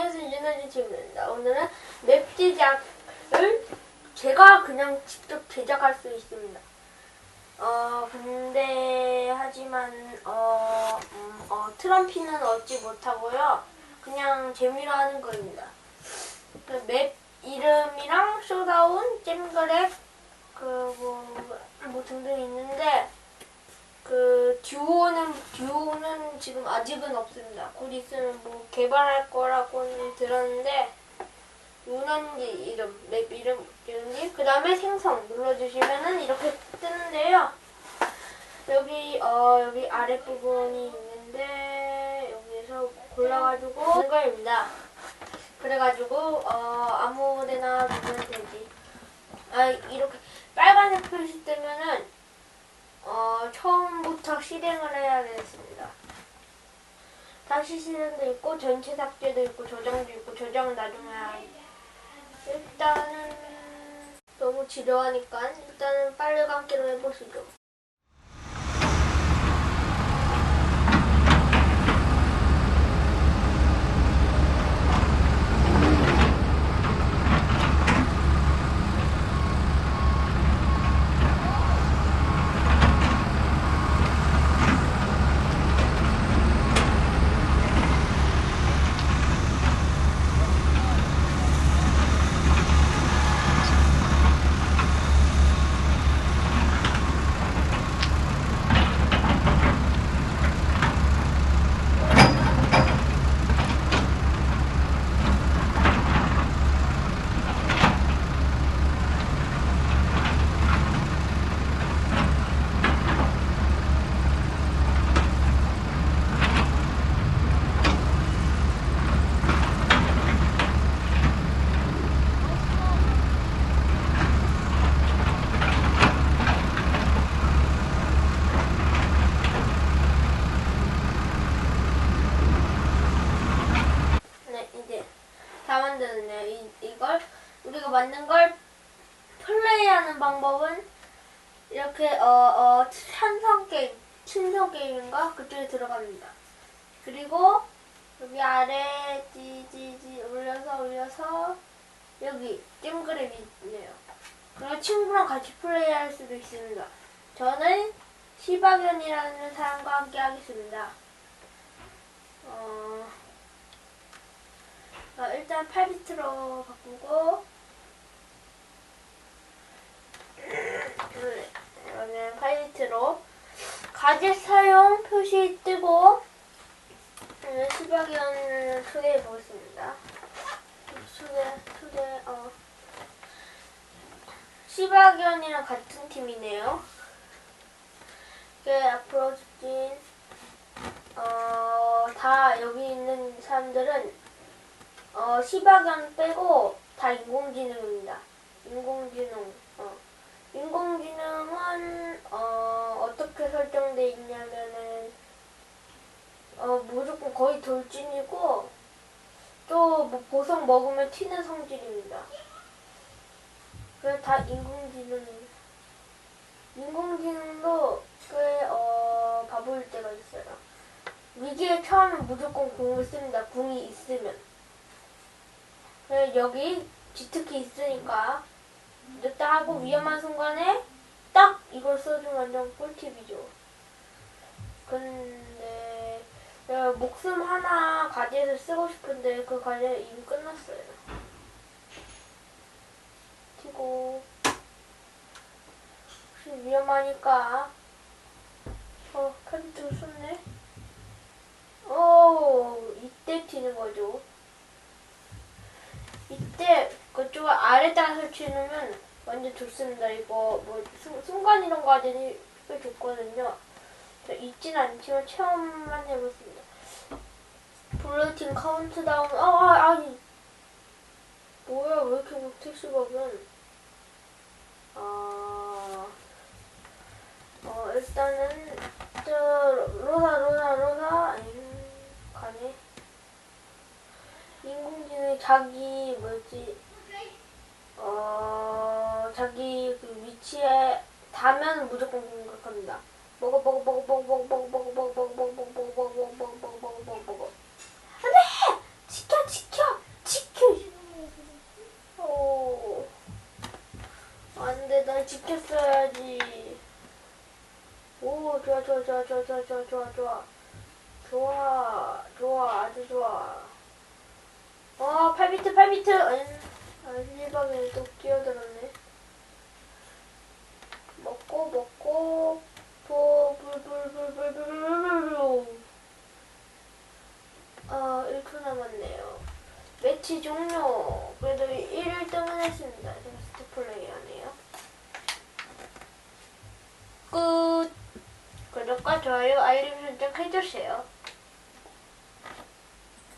안녕하세요 윤아진 친구입니다. 오늘은 맵 제작을 제가 그냥 직접 제작할 수 있습니다. 어 근데 하지만 어, 음, 어 트럼피는 얻지 못하고요. 그냥 재미로 하는 거입니다. 그 맵 이름이랑 쇼다운, 잼그랩 그뭐 뭐 등등 있는데 그 듀오는 듀오는 지금 아직은 없습니다. 곧 있으면 뭐 개발할 거라고는 들었는데 유난지 이름 맵 이름 이름이 그 다음에 생성 눌러주시면은 이렇게 뜨는데요. 여기 어 여기 아랫 부분이 있는데 여기에서 골라가지고 하는 거입니다. 그래가지고 어 아무데나 누르면 되지. 아 이렇게 빨간색 표시 뜨면은 어, 처음부터 실행을 해야 되겠습니다. 다시 실행도 있고, 전체 삭제도 있고, 저장도 있고, 저장 나중에. 일단은, 너무 지루하니까, 일단은 빨리 감기로 해보시죠. 네, 이제 다 만들었네요. 이, 이걸, 만든 걸 플레이하는 방법은 이렇게, 어, 어, 찬성 게임, 친선 게임인가? 그쪽에 들어갑니다. 그리고 여기 아래 지지지 올려서 올려서 여기 찜그램이 있네요. 그리고 친구랑 같이 플레이할 수도 있습니다. 저는 시바견이라는 사람과 함께 하겠습니다. 어, 어, 일단 8비트로 바꾸고 이거는 8비트로 가제 사용 표시 뜨고 음, 시바견을 초대해 보겠습니다. 초대 초대 어 시바견이랑 같은 팀이네요. 이게 앞으로 직진 어 다 여기 있는 사람들은 어, 시바견 빼고 다 인공지능입니다. 인공지능. 어. 인공지능은 어, 어떻게 설정돼 있냐면은 어, 무조건 거의 돌진이고 또 뭐 보석 먹으면 튀는 성질입니다. 그래서 다 인공지능입니다. 인공지능도 꽤 어, 바보일 때가 있어요. 위기에 처하면 무조건 궁을 씁니다. 궁이 있으면. 그래서 여기 지특히 있으니까 늦다 하고 위험한 순간에 딱 이걸 써주면 완전 꿀팁이죠. 근데 내가 목숨 하나 가지에서 쓰고 싶은데 그 가지 이미 끝났어요. 튀고 혹시 위험하니까 어 카드 썼네. 오 이때 튀는 거죠. 이때 그쪽 아래다가 설치해놓으면 완전 좋습니다. 이거 뭐 순, 순간 이런 거 하더니 꽤 좋거든요. 저 있진 않지만 체험만 해봤습니다. 블루팀 카운트다운 아, 아 아니 뭐야 왜 이렇게 못해 시각은 아 어, 일단은 저 로사 로사 로사 음, 가네 인공지능 자기 그 위치에 닿면 무조건 공격합니다. 먹어 먹어 먹어 먹어 먹어 먹어 먹어 먹어 먹어 먹어 먹어 먹어 먹어 먹어 먹어 먹어 먹어 안돼 지켜 지켜 지켜 안돼 날 지켰어야지 오 좋아 좋아 좋아 좋아 좋아 좋아 좋아 좋아 좋아 좋아 아주 좋아 어 8미터 8미터 응. 아 실방에 또 뛰어들어 먹고 먹고 아 1초 남았네요 매치 종료 그래도 1등은 했습니다 제가 스태플레이 하네요 끝 구독과 좋아요 알림 설정 해주세요